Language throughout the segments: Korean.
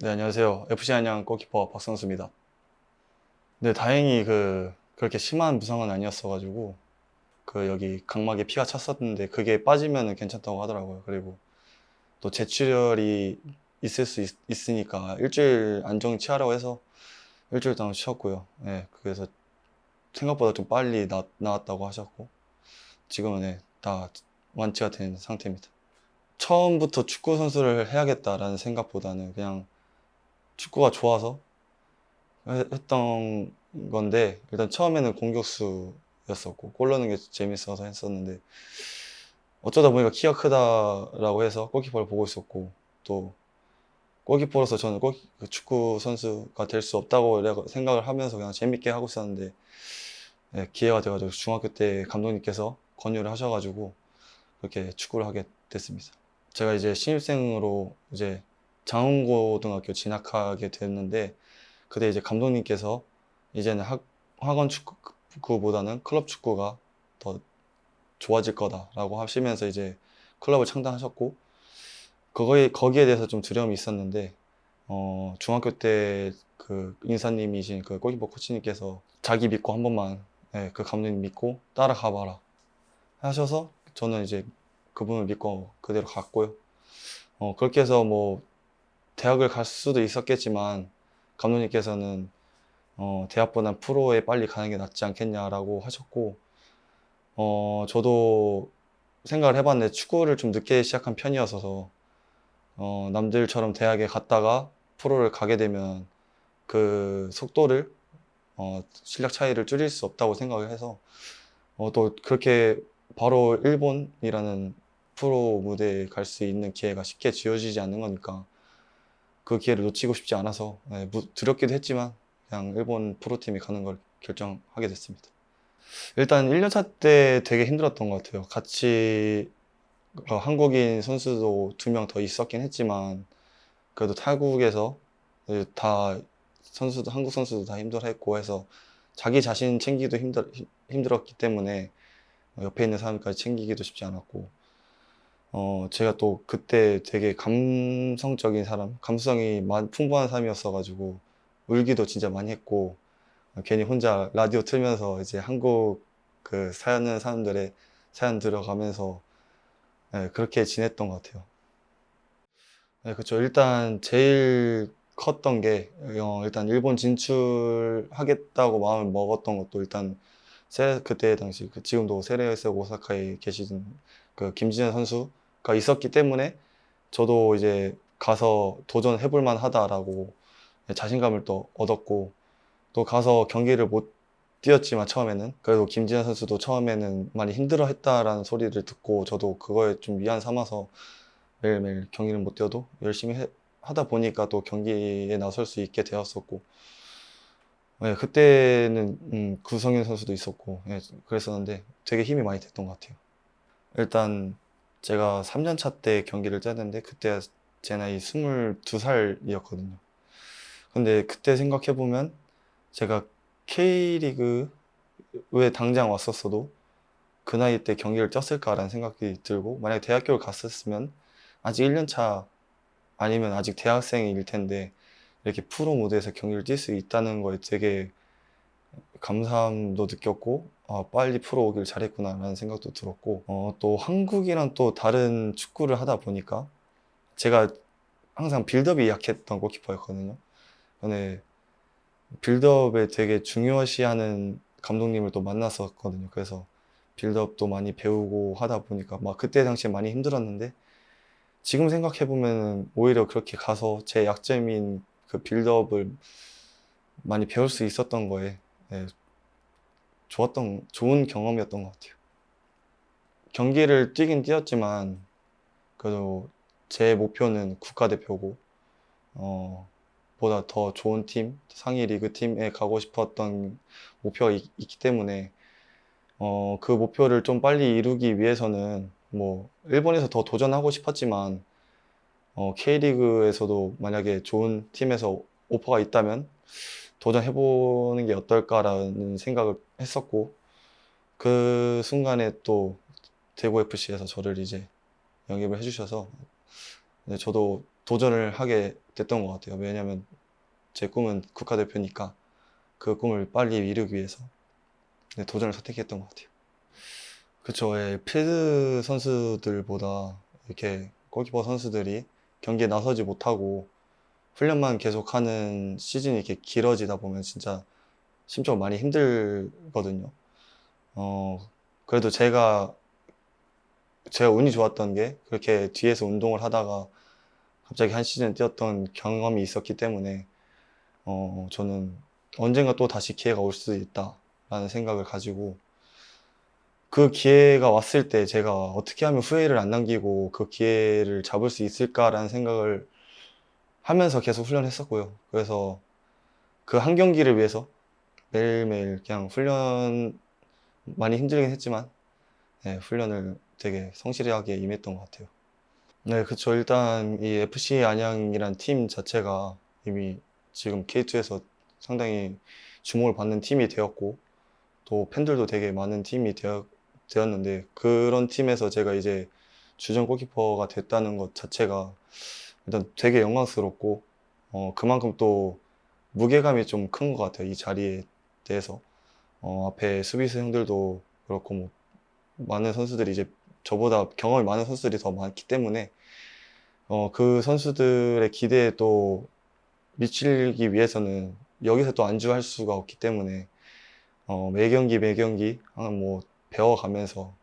네, 안녕하세요. FC 안양 골키퍼 박성수입니다. 네, 다행히 그 그렇게 심한 부상은 아니었어 가지고 그 여기 각막에 피가 찼었는데 그게 빠지면은 괜찮다고 하더라고요. 그리고 또 재출혈이 있을 수 있, 있으니까 일주일 안정 취하라고 해서 일주일 동안 쉬었고요. 네, 그래서 생각보다 좀 빨리 나, 나았다고 하셨고 지금은 네, 다 완치가 된 상태입니다. 처음부터 축구 선수를 해야겠다라는 생각보다는 그냥 축구가 좋아서 해- 했던 건데 일단 처음에는 공격수였었고 골 넣는 게 재밌어서 했었는데 어쩌다 보니까 키가 크다라고 해서 골키퍼를 보고 있었고 또 골키퍼로서 저는 골, 그 축구 선수가 될 수 없다고 생각을 하면서 그냥 재밌게 하고 있었는데 예, 기회가 돼가지고 중학교 때 감독님께서 권유를 하셔가지고 그렇게 축구를 하게 됐습니다. 제가 이제 신입생으로 이제 장흥고등학교 진학하게 됐는데 그때 이제 감독님께서 이제는 학, 학원 축구보다는 클럽 축구가 더 좋아질 거다라고 하시면서 이제 클럽을 창단하셨고 그거에 거기에 대해서 좀 두려움이 있었는데 어, 중학교 때 그 인사님이신 그 골키퍼 코치님께서 자기 믿고 한 번만 예, 그 감독님 믿고 따라가 봐라 하셔서 저는 이제 그분을 믿고 그대로 갔고요. 어, 그렇게 해서 뭐 대학을 갈 수도 있었겠지만 감독님께서는 어, 대학보단 프로에 빨리 가는 게 낫지 않겠냐라고 하셨고 어, 저도 생각을 해봤는데 축구를 좀 늦게 시작한 편이어서 어, 남들처럼 대학에 갔다가 프로를 가게 되면 그 속도를 어, 실력 차이를 줄일 수 없다고 생각을 해서 어, 또 그렇게 바로 일본이라는 프로 무대에 갈 수 있는 기회가 쉽게 지어지지 않는 거니까 그 기회를 놓치고 싶지 않아서 네, 무- 두렵기도 했지만 그냥 일본 프로팀에 가는 걸 결정하게 됐습니다. 일단 1년차 때 되게 힘들었던 것 같아요. 같이 어, 한국인 선수도 두 명 더 있었긴 했지만 그래도 탈국에서 이제 다 선수도 한국 선수도 다 힘들어했고 해서 자기 자신 챙기기도 힘들 힘- 힘들었기 때문에 옆에 있는 사람까지 챙기기도 쉽지 않았고 어 제가 또 그때 되게 감성적인 사람, 감성이 많 풍부한 사람이었어가지고 울기도 진짜 많이 했고 어, 괜히 혼자 라디오 틀면서 이제 한국 그 사는 사람들의 사연 들어가면서 네, 그렇게 지냈던 것 같아요. 네, 그렇죠. 일단 제일 컸던 게 어, 일단 일본 진출하겠다고 마음을 먹었던 것도 일단 세, 그때 당시 그 지금도 세레에서 오사카에 계시던 그 김진현 선수 가 있었기 때문에 저도 이제 가서 도전해볼 만하다라고 자신감을 또 얻었고 또 가서 경기를 못 뛰었지만 처음에는 그래도 김진현 선수도 처음에는 많이 힘들어했다라는 소리를 듣고 저도 그거에 좀 위안 삼아서 매일매일 경기를 못 뛰어도 열심히 해- 하다 보니까 또 경기에 나설 수 있게 되었었고 네, 그때는 음, 구성현 선수도 있었고 예, 그랬었는데 되게 힘이 많이 됐던 것 같아요. 일단 제가 3년 차 때 경기를 짰는데 그때 제 나이 22살이었거든요. 근데 그때 생각해 보면 제가 K리그에 당장 왔었어도 그 나이 때 경기를 쪘을까라는 생각이 들고 만약에 대학교를 갔었으면 아직 1년 차 아니면 아직 대학생일 텐데 이렇게 프로 무대에서 경기를 뛸 수 있다는 거에 되게 감사함도 느꼈고 아, 빨리 프로 오길 잘했구나 라는 생각도 들었고 어, 또 한국이랑 또 다른 축구를 하다 보니까 제가 항상 빌드업이 약했던 골키퍼였거든요. 근데 빌드업에 되게 중요시하는 감독님을 또 만났었거든요. 그래서 빌드업도 많이 배우고 하다 보니까 막 그때 당시에 많이 힘들었는데 지금 생각해 보면은 오히려 그렇게 가서 제 약점인 그 빌드업을 많이 배울 수 있었던 거에 예, 좋았던 좋은 경험이었던 것 같아요. 경기를 뛰긴 뛰었지만 그래도 제 목표는 국가대표고 어, 보다 더 좋은 팀, 상위 리그 팀에 가고 싶었던 목표가 있, 있기 때문에 어, 그 목표를 좀 빨리 이루기 위해서는 뭐 일본에서 더 도전하고 싶었지만 어, K리그에서도 만약에 좋은 팀에서 오퍼가 있다면 도전해보는 게 어떨까라는 생각을 했었고 그 순간에 또 대구 FC에서 저를 이제 영입을 해주셔서 네, 저도 도전을 하게 됐던 것 같아요. 왜냐면 제 꿈은 국가대표니까 그 꿈을 빨리 이루기 위해서 네, 도전을 선택했던 것 같아요. 그쵸, 예, 필드 선수들보다 이렇게 골키퍼 선수들이 경기에 나서지 못하고 훈련만 계속하는 시즌이 이렇게 길어지다 보면 진짜 심적으로 많이 힘들거든요. 어, 그래도 제가 제가 운이 좋았던 게 그렇게 뒤에서 운동을 하다가 갑자기 한 시즌 뛰었던 경험이 있었기 때문에 어, 저는 언젠가 또 다시 기회가 올수 있다라는 생각을 가지고 그 기회가 왔을 때 제가 어떻게 하면 후회를 안 남기고 그 기회를 잡을 수 있을까라는 생각을 하면서 계속 훈련했었고요. 그래서 그 한 경기를 위해서 매일매일 그냥 훈련 많이 힘들긴 했지만 네, 훈련을 되게 성실하게 임했던 것 같아요. 네, 그쵸. 일단 이 FC 안양이란 팀 자체가 이미 지금 K2에서 상당히 주목을 받는 팀이 되었고 또 팬들도 되게 많은 팀이 되었, 되었는데 그런 팀에서 제가 이제 주전 골키퍼가 됐다는 것 자체가 일단 되게 영광스럽고 어, 그만큼 또 무게감이 좀 큰 것 같아요. 이 자리에 대해서. 어, 앞에 수비수 형들도 그렇고 뭐 많은 선수들이 이제 저보다 경험이 많은 선수들이 더 많기 때문에 어, 그 선수들의 기대에 또 미치기 위해서는 여기서 또 안주할 수가 없기 때문에 어, 매 경기 매 경기 뭐 배워가면서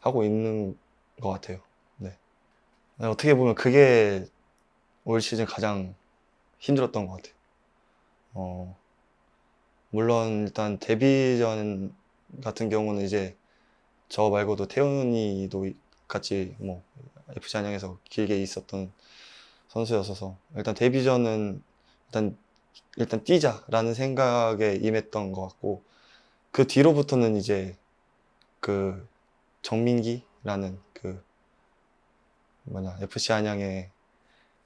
하고 있는 것 같아요. 네. 네, 어떻게 보면 그게 올 시즌 가장 힘들었던 것 같아요. 어, 물론 일단 데뷔전 같은 경우는 이제 저 말고도 태훈이도 같이 뭐 FC 안양에서 길게 있었던 선수였어서 일단 데뷔전은 일단 일단 뛰자라는 생각에 임했던 것 같고 그 뒤로부터는 이제 그 정민기라는 그 뭐냐 FC 안양의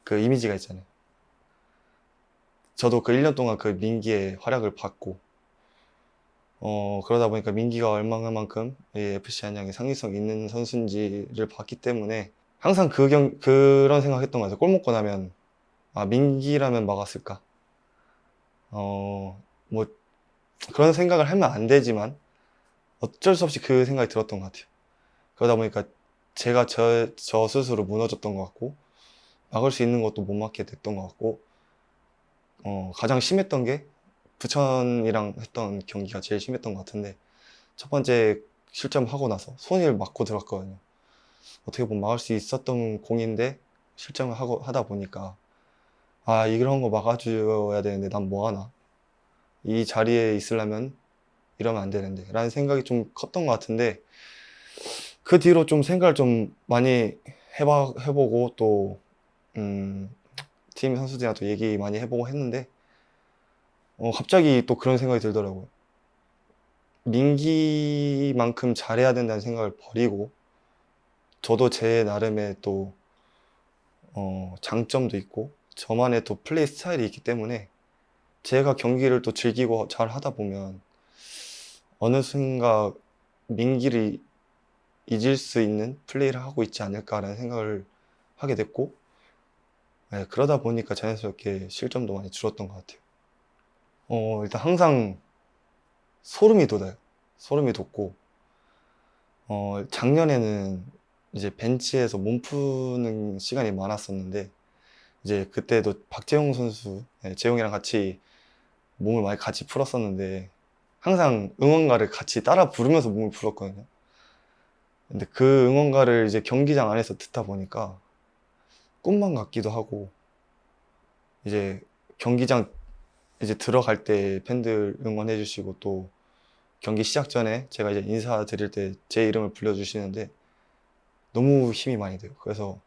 그 이미지가 있잖아요. 저도 그 1년 동안 그 민기의 활약을 봤고 어 그러다 보니까 민기가 얼마만큼 이 FC 안양의 상위성 있는 선수인지를 봤기 때문에 항상 그 경, 그런 생각했던 것 같아요. 골 먹고 나면 아 민기라면 막았을까? 어 뭐 그런 생각을 하면 안 되지만 어쩔 수 없이 그 생각이 들었던 것 같아요. 그러다 보니까 제가 저, 저 스스로 무너졌던 것 같고 막을 수 있는 것도 못 막게 됐던 것 같고 어, 가장 심했던 게 부천이랑 했던 경기가 제일 심했던 것 같은데 첫 번째 실점하고 나서 손을 맞고 들었거든요. 어떻게 보면 막을 수 있었던 공인데 실점을 하고 하다 보니까 아 이런 거 막아줘야 되는데 난 뭐 하나 이 자리에 있으려면 이러면 안 되는데 라는 생각이 좀 컸던 것 같은데 그 뒤로 좀 생각을 좀 많이 해봐, 해보고 또 음, 팀 선수들이랑도 얘기 많이 해보고 했는데 어, 갑자기 또 그런 생각이 들더라고요. 민기만큼 잘해야 된다는 생각을 버리고 저도 제 나름의 또 어, 장점도 있고 저만의 또 플레이 스타일이 있기 때문에 제가 경기를 또 즐기고 잘 하다 보면 어느 순간 민기를 잊을 수 있는 플레이를 하고 있지 않을까라는 생각을 하게 됐고 네, 그러다 보니까 자연스럽게 실점도 많이 줄었던 것 같아요. 어, 일단 항상 소름이 돋아요. 소름이 돋고, 어, 작년에는 이제 벤치에서 몸 푸는 시간이 많았었는데, 이제 그때도 박재용 선수, 네, 재용이랑 같이 몸을 많이 같이 풀었었는데, 항상 응원가를 같이 따라 부르면서 몸을 풀었거든요. 근데 그 응원가를 이제 경기장 안에서 듣다 보니까 꿈만 같기도 하고, 이제 경기장 이제 들어갈 때 팬들 응원해 주시고 또 경기 시작 전에 제가 이제 인사드릴 때 제 이름을 불러주시는데 너무 힘이 많이 돼요. 그래서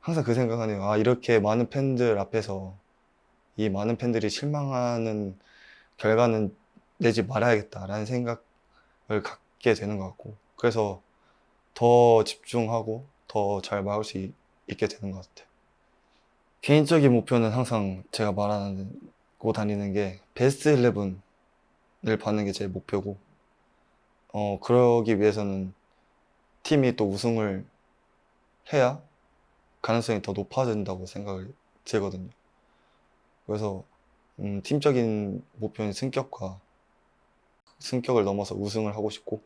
항상 그 생각하네요. 아, 이렇게 많은 팬들 앞에서 이 많은 팬들이 실망하는 결과는 내지 말아야겠다라는 생각을 갖게 되는 것 같고 그래서 더 집중하고 더 잘 막을 수 있, 있게 되는 것 같아요. 개인적인 목표는 항상 제가 말하고 다니는 게 베스트 11을 받는 게 제 목표고, 어, 그러기 위해서는 팀이 또 우승을 해야 가능성이 더 높아진다고 생각을 들거든요. 그래서 음, 팀적인 목표인 승격과 승격을 넘어서 우승을 하고 싶고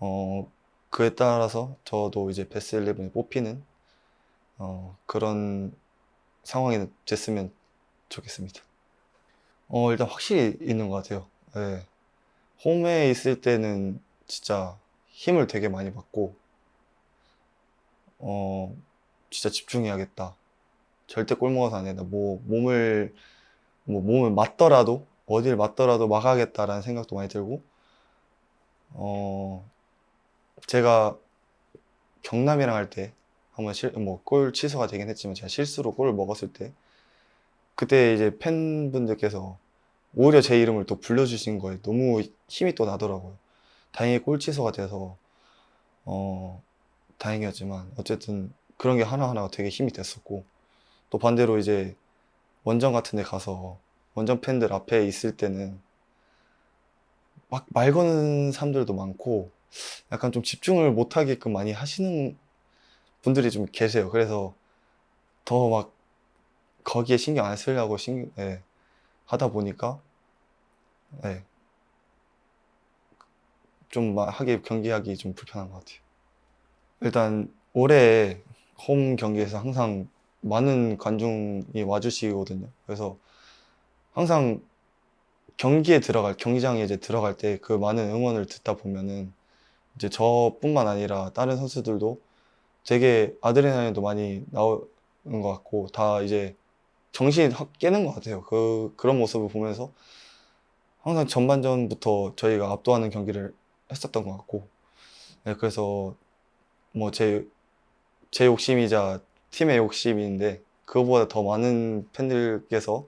어, 그에 따라서 저도 이제 베스트 11에 뽑히는 어, 그런 상황이 됐으면 좋겠습니다. 어, 일단 확실히 있는 것 같아요. 예. 홈에 있을 때는 진짜 힘을 되게 많이 받고, 어, 진짜 집중해야겠다. 절대 골 먹어서 안 된다. 뭐, 몸을, 뭐, 몸을 맞더라도, 어딜 맞더라도 막아야겠다라는 생각도 많이 들고, 어, 제가 경남이랑 할 때, 한번 실, 뭐, 골 취소가 되긴 했지만, 제가 실수로 골을 먹었을 때, 그때 이제 팬분들께서 오히려 제 이름을 또 불러주신 거에 너무 힘이 또 나더라고요. 다행히 골 취소가 돼서, 어, 다행이었지만, 어쨌든 그런 게 하나하나가 되게 힘이 됐었고, 또 반대로 이제 원정 같은 데 가서 원정 팬들 앞에 있을 때는 막 말 거는 사람들도 많고, 약간 좀 집중을 못 하게끔 많이 하시는 분들이 좀 계세요. 그래서 더 막 거기에 신경 안 쓰려고 신경, 예, 하다 보니까, 예, 좀 막 하기, 경기하기 좀 불편한 것 같아요. 일단 올해 홈 경기에서 항상 많은 관중이 와주시거든요. 그래서 항상 경기에 들어갈, 경기장에 이제 들어갈 때 그 많은 응원을 듣다 보면은 이제 저뿐만 아니라 다른 선수들도 되게 아드레날린도 많이 나오는 것 같고 다 이제 정신이 확 깨는 것 같아요. 그, 그런 모습을 보면서 항상 전반전부터 저희가 압도하는 경기를 했었던 것 같고 네, 그래서 뭐 제, 제 욕심이자 팀의 욕심인데 그거보다 더 많은 팬들께서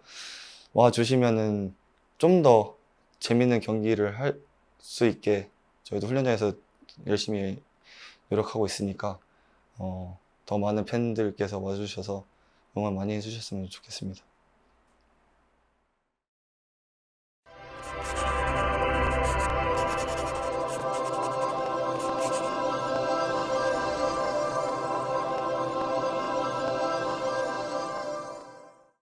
와 주시면은 좀 더 재밌는 경기를 할 수 있게 저희도 훈련장에서 열심히 노력하고 있으니까 어, 더 많은 팬들께서 와주셔서 응원 많이 해주셨으면 좋겠습니다.